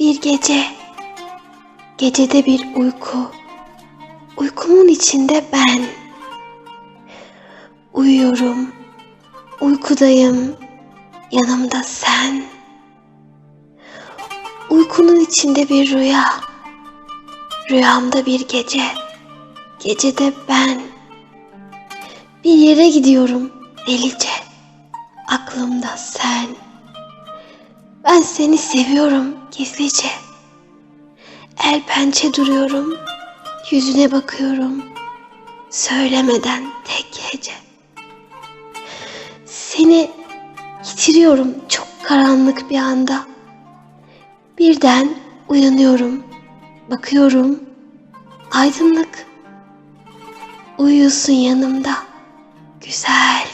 bir gece. Gecede bir uyku. Uykumun içinde ben. Uyuyorum. Uykudayım. Yanımda sen. Uykunun içinde bir rüya. Rüyamda bir gece. Gecede ben. Bir yere gidiyorum delice. Aklımda sen. Ben seni seviyorum gizlice. El pençe duruyorum. Yüzüne bakıyorum. Söylemeden tek hece. Seni yitiriyorum çok karanlık bir anda. Birden uyanıyorum. Bakıyorum. Aydınlık. Uyuyorsun yanımda. Güzel.